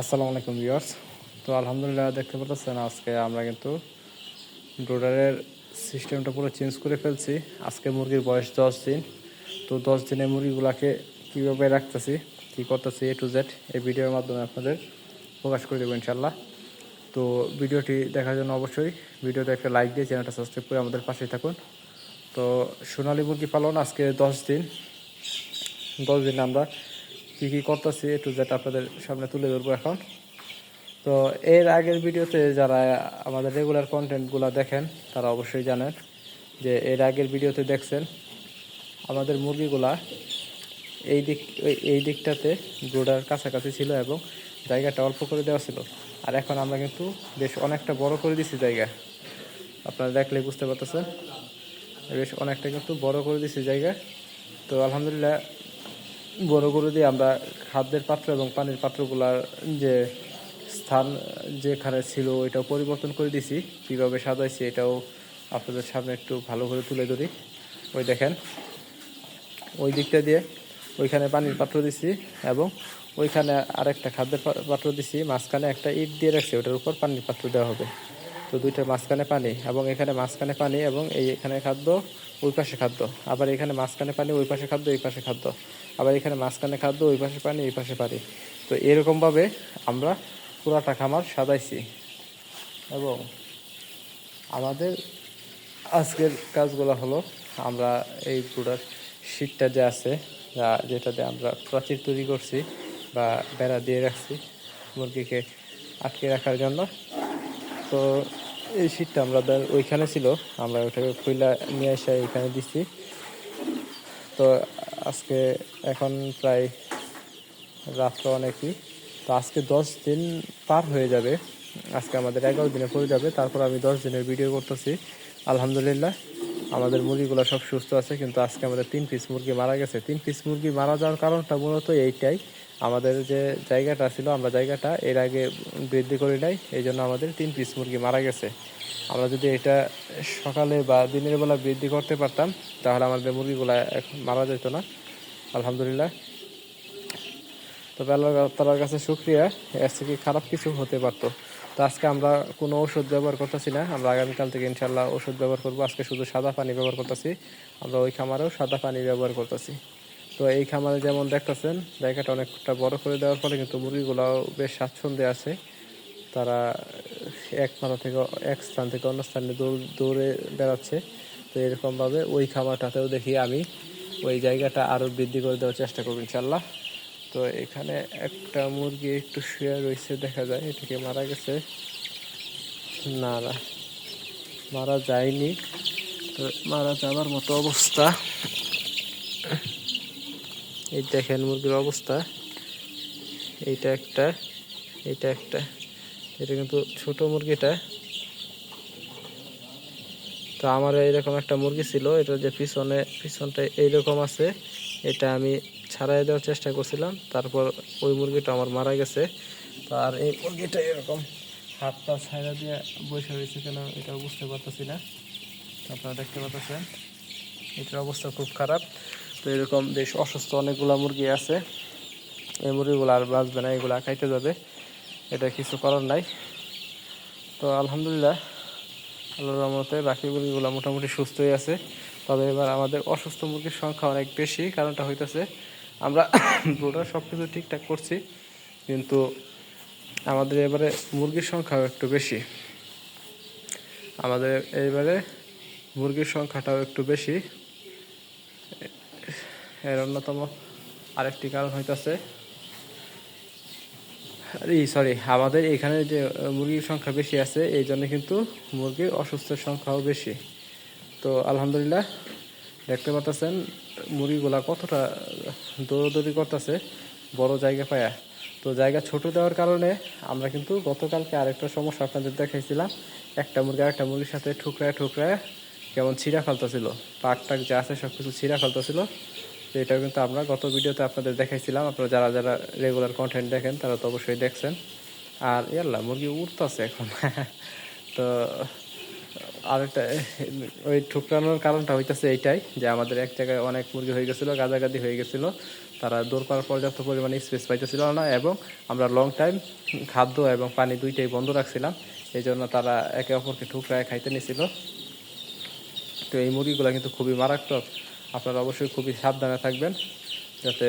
আসসালামু আলাইকুম ভিউয়ার্স। তো আলহামদুলিল্লাহ দেখতে পাচ্ছেন আজকে আমরা কিন্তু ব্রোডারের সিস্টেমটা পুরো চেঞ্জ করে ফেলছি। আজকে মুরগির বয়স দশ দিন। তো দশ দিনে মুরগিগুলাকে কীভাবে রাখতেছি, কী করতেছি এ টু জেড এই ভিডিওর মাধ্যমে আপনাদের প্রকাশ করে দেবো ইনশাল্লাহ তো ভিডিওটি দেখার জন্য অবশ্যই ভিডিওতে একটা লাইক দিয়ে চ্যানেলটা সাবস্ক্রাইব করে আমাদের পাশেই থাকুন। তো সোনালী মুরগি পালন আজকে দশ দিন। দশ দিন আমরা কী কী করতেছি একটু যেটা আপনাদের সামনে তুলে ধরবো এখন। তো এর আগের ভিডিওতে যারা আমাদের রেগুলার কন্টেন্টগুলো দেখেন, তারা অবশ্যই জানেন যে এর আগের ভিডিওতে দেখছেন, আমাদের মুরগিগুলা এই দিক, এই- দিকটাতে গোড়ার কাছাকাছি ছিল এবং জায়গাটা অল্প করে দেওয়া ছিল। আর এখন আমরা কিন্তু বেশ অনেকটা বড় করে দিছি জায়গা। আপনারা দেখলে বুঝতে পারতেছেন, বেশ অনেকটা কিন্তু বড় করে দিছি জায়গা। তো আলহামদুলিল্লাহ বড় করে দিয়ে আমরা খাদ্যের পাত্র এবং পানির পাত্রগুলার যে স্থান যেখানে ছিল এটাও পরিবর্তন করে দিছি। কীভাবে সাজাইছি এটাও আপনাদের সামনে একটু ভালো করে তুলে ধরি। ওই দেখেন, ওই দিকটা দিয়ে ওইখানে পানির পাত্র দিছি এবং ওইখানে আরেকটা খাদ্যের পাত্র দিছি। মাঝখানে একটা ইট দিয়ে রাখছি, ওটার উপর পানির পাত্র দেওয়া হবে। তো দুইটার মাঝখানে পানি এবং এখানে মাঝখানে পানি এবং এই এখানে খাদ্য, ওই পাশে খাদ্য। আবার এখানে মাঝখানে পানি, ওই পাশে খাদ্য, এই পাশে খাদ্য। আবার এখানে মাঝখানে খাদ্য, ওই পাশে পানি, এই পাশে পানি। তো এরকমভাবে আমরা পুরাটা খামার সাজাইছি এবং আমাদের আজকের কাজগুলো হলো আমরা এই পুরার শীটটা যে আছে, যা যেটাতে আমরা প্রাচীর তৈরি করছি বা বেড়া দিয়ে রাখছি মুরগিকে আটকে রাখার জন্য। তো এই শীতটা আমরা ওইখানে ছিল, আমরা ওটাকে খুইলা নিয়ে এসে এখানে দিচ্ছি তো আজকে এখন প্রায় রাত্র অনেকই। তো আজকে দশ দিন পার হয়ে যাবে। আজকে আমাদের এগারো দিনে পড়ে যাবে। তারপর আমি দশ দিনের ভিডিও করতেছি। আলহামদুলিল্লাহ, আমাদের মুরগিগুলো সব সুস্থ আছে, কিন্তু আজকে আমাদের তিন পিস মুরগি মারা গেছে। তিন পিস মুরগি মারা যাওয়ার কারণটা মূলত এইটাই। আমাদের যে জায়গাটা ছিল, আমরা জায়গাটা এর আগে বৃদ্ধি করি নাই, এই জন্য আমাদের তিন পিস মুরগি মারা গেছে। আমরা যদি এটা সকালে বা দিনের বেলা বৃদ্ধি করতে পারতাম, তাহলে আমাদের মুরগিগুলো মারা যেত না। আলহামদুলিল্লাহ। তবে আল্লাহ কাছে শুক্রিয়া, এর থেকে খারাপ কিছু হতে পারতো। তো আজকে আমরা কোনো ওষুধ ব্যবহার করতেছি না। আমরা আগামীকাল থেকে ইনশাল্লাহ ওষুধ ব্যবহার করব। আজকে শুধু সাদা পানি ব্যবহার করতেছি। আমরা ওই খামারেও সাদা পানি ব্যবহার করতেছি। তো এই খামারে যেমন দেখতেছেন, জায়গাটা অনেকটা বড় করে দেওয়ার ফলে কিন্তু মুরগিগুলাও বেশ স্বাচ্ছন্দ্যে আছে। তারা এক মাথা থেকে এক স্থান থেকে অন্য স্থানে দৌড়, দৌড়ে বেড়াচ্ছে। তো এরকমভাবে ওই খামারটাতেও দেখি আমি, ওই জায়গাটা আরও বৃদ্ধি করে দেওয়ার চেষ্টা করব ইনশাল্লাহ তো এখানে একটা মুরগি একটু শুয়ে রয়েছে দেখা যায়, এটাকে মারা গেছে। না না, মারা যায়নি। তো মারা যাবার মতো অবস্থা। এই দেখেন মুরগির অবস্থা। এইটা একটা এইটা একটা। এটা কিন্তু ছোট মুরগিটা। তো আমার এইরকম একটা মুরগি ছিল, এটা যে পিছনে, পিছনটা এইরকম আছে, এটা আমি ছাড়াই দেওয়ার চেষ্টা করছিলাম। তারপর ওই মুরগিটা আমার মারা গেছে। আর এই মুরগিটা এরকম হাত পা ছাড়া দিয়ে বসে রয়েছে কেন এটা বুঝতে পারতেছি না। আপনারা দেখতে পাচ্ছেন, এটার অবস্থা খুব খারাপ। তো এরকম বেশ অসুস্থ অনেকগুলা মুরগি আছে। এই মুরগিগুলো আর বাঁচবে না, এগুলা খাইতে যাবে। এটা কিছু করার নাই। তো আলহামদুলিল্লাহ, আল্লাহর রহমতে বাকি মুরগিগুলো মোটামুটি সুস্থই আছে। তবে এবার আমাদের অসুস্থ মুরগির সংখ্যা অনেক বেশি, কারণটা হইতেছে আমরা ব্রোডার সব কিছু ঠিকঠাক করছি, কিন্তু আমাদের এবারে মুরগির সংখ্যাও একটু বেশি। আমাদের এইবারে মুরগির সংখ্যাটাও একটু বেশি। এর অন্যতম আরেকটি কারণ হইতেছে সরি আমাদের এখানে যে মুরগির সংখ্যা বেশি আছে, এই জন্য কিন্তু মুরগির অসুস্থের সংখ্যাও বেশি। তো আলহামদুলিল্লাহ, দেখতে পাচ্ছেন মুরগিগুলা কতটা দৌড়দৌড়ি করতেছে বড় জায়গা পায়া। তো জায়গা ছোট দেওয়ার কারণে আমরা কিন্তু গতকালকে আরেকটা সমস্যা আপনাদের দেখাইছিলাম। একটা মুরগি আরেকটা মুরগির সাথে ঠুকরায় ঠুকরায় কেমন ছিঁড়া ফেলতেছিল পাক টাক যা আছে সব কিছু ছিঁড়া ফেলতেছিল। তো এটাও কিন্তু আমরা গত ভিডিওতে আপনাদের দেখাইছিলাম। আপনারা যারা যারা রেগুলার কন্টেন্ট দেখেন, তারা তো অবশ্যই দেখছেন। আর ইয়াল্লা, মুরগি উঠতেছে এখন। তো, আরেকটা, ওই ঠুকরানোর কারণটা হইতেছে এইটাই, যে আমাদের এক জায়গায় অনেক মুরগি হয়ে গেছিল, গাদাগাদি হয়ে গেছিল। তারা দৌড় করার পর্যাপ্ত পরিমাণে স্পেস পাইতেছিল না, এবং আমরা লং টাইম খাদ্য এবং পানি দুইটাই বন্ধ রাখছিলাম। এই জন্য তারা একে অপরকে ঠুকরায় খাইতে নিছিল। তো এই মুরগিগুলো কিন্তু খুবই মারাত্মক। আপনারা অবশ্যই খুবই সাবধানে থাকবেন যাতে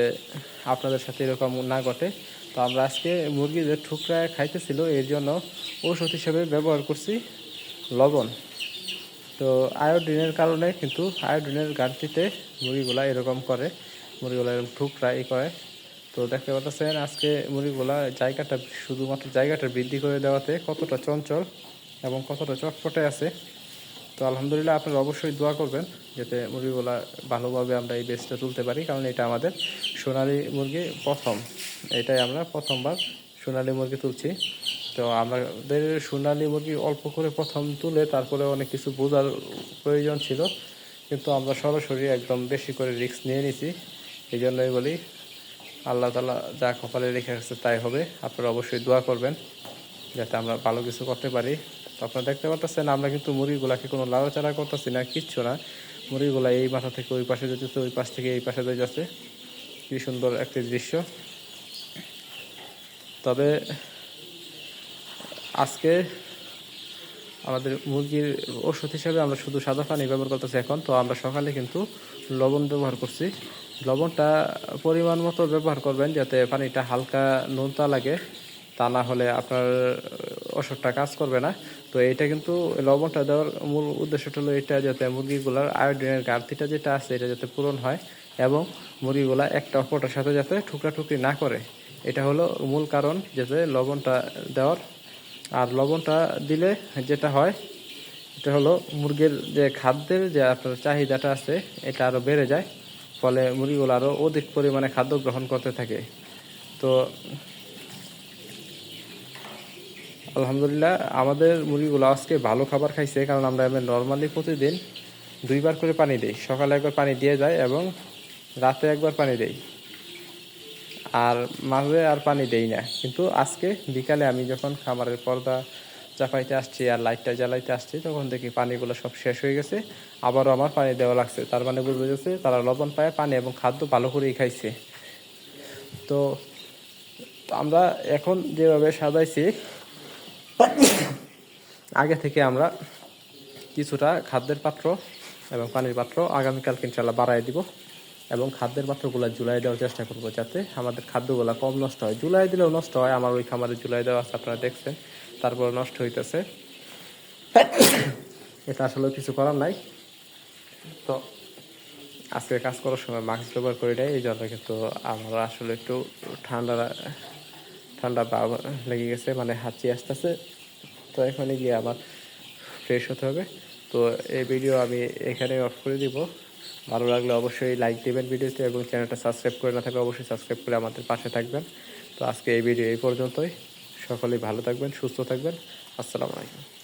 আপনাদের সাথে এরকম না ঘটে। তো আমরা আজকে মুরগিদের ঠুকরায় খাইতেছিল, এর জন্য ঔষধ হিসেবে ব্যবহার করছি লবণ। তো আয়োডিনের কারণে কিন্তু আয়োডিনের ঘাটতিতে মুরগিগুলা এরকম করে, মুরগিগুলা এরকম ঠুকরা ই করে। তো দেখতে পাচ্ছেন আজকে মুরগিগুলা জায়গাটা, শুধুমাত্র জায়গাটা বৃদ্ধি করে দেওয়াতে কতটা চঞ্চল এবং কতটা চটপটে আছে। তো আলহামদুলিল্লাহ আপনারা অবশ্যই দোয়া করবেন যাতে মুরগিগুলা ভালোভাবে আমরা এই বেচটা তুলতে পারি, কারণ এটা আমাদের সোনালী মুরগি প্রথম। এটাই আমরা প্রথমবার সোনালী মুরগি তুলছি। তো আমাদের সোনালী মুরগি অল্প করে প্রথম তুলে তারপরে অনেক কিছু বোঝার প্রয়োজন ছিল, কিন্তু আমরা সরাসরি একদম বেশি করে রিস্ক নিয়ে নিছি। এই জন্যই বলি, আল্লাহ তালা যা কপালে রেখে রাখছে তাই হবে। আপনারা অবশ্যই দোয়া করবেন যাতে আমরা ভালো কিছু করতে পারি। আপনারা দেখতে পাচ্ছেন আমরা কিন্তু মুরগিগুলাকে কোনো লাড়াচাড়া করতেছি না, কিচ্ছু না। মুরগিগুলা এই মাথা থেকে ওই পাশে যেতেছে ওই পাশ থেকে এই পাশে যাচ্ছে কি সুন্দর একটি দৃশ্য। তবে আজকে আমাদের মুরগির ওষুধ হিসাবে আমরা শুধু সাদা পানি ব্যবহার করতেছি এখন, তো আমরা সকালে কিন্তু লবণ ব্যবহার করছি। লবণটা পরিমাণ মতো ব্যবহার করবেন যাতে পানিটা হালকা নোনতা লাগে, তা না হলে আপনার ওষুধটা কাজ করবে না। তো এটা কিন্তু লবণটা দেওয়ার মূল উদ্দেশ্যটা হলো এটা যাতে মুরগিগুলার আয়োডিনের ঘাটতিটা যেটা আছে, এটা যাতে পূরণ হয় এবং মুরগিগুলা একটা অপরটার সাথে যাতে ঠুকরা টুকরি না করে। এটা হলো মূল কারণ যাতে লবণটা দেওয়ার। আর লবণটা দিলে যেটা হয়, এটা হলো মুরগির যে খাদ্যের যে আপনার চাহিদাটা আছে, এটা আরও বেড়ে যায়। ফলে মুরগিগুলো আরও অধিক পরিমাণে খাদ্য গ্রহণ করতে থাকে। তো আলহামদুলিল্লাহ, আমাদের মুরগিগুলো আজকে ভালো খাবার খাইছে, কারণ আমরা নর্মালি প্রতিদিন দুইবার করে পানি দিই। সকালে একবার পানি দিয়ে যায় এবং রাতে একবার পানি দেই। আর মাঝে আর পানি দেই না। কিন্তু আজকে বিকালে আমি যখন খামারের পর্দা চাপাইতে আসছি আর লাইটটা জ্বালাইতে আসছি, তখন দেখি পানিগুলো সব শেষ হয়ে গেছে। আবারও আমার পানি দেওয়া লাগছে। তার মানে বুঝতে গেছে তারা লবণ পায়, পানি এবং খাদ্য ভালো করেই খাইছে। তো আমরা এখন যেভাবে সাজাইছি আগে থেকে আমরা কিছুটা খাদ্যের পাত্র এবং পানির পাত্র আগামীকালকে ইনশাল্লাহ বাড়াই দিব এবং খাদ্যের পাত্রগুলো জুলাই দেওয়ার চেষ্টা করব যাতে আমাদের খাদ্যগুলো কম নষ্ট হয়। জুলাই দিলেও নষ্ট হয়, আমার ওই খামারে জুলাই দেওয়া আছে, আপনারা দেখছেন। তারপর নষ্ট হইতেছে। এটা আসলে কিছু করার নাই। তো আজকে কাজ করার সময় মাস্ক ব্যবহার করি নাই, এই জন্য কিন্তু আমরা আসলে একটু ঠান্ডা ঠান্ডা ভাব লেগে গেছে মানে হাঁচি আসতেছে। তো এখানে গিয়ে আমার ফ্রেশ হতে হবে। তো এই ভিডিও আমি এখানে অফ করে দিব। ভালো লাগলে অবশ্যই লাইক দেবেন ভিডিওতে এবং চ্যানেলটা সাবস্ক্রাইব করে না থাকলে অবশ্যই সাবস্ক্রাইব করে আমাদের পাশে থাকবেন। তো আজকে এই ভিডিও এই পর্যন্তই। সকলেই ভালো থাকবেন, সুস্থ থাকবেন। আসসালামু আলাইকুম।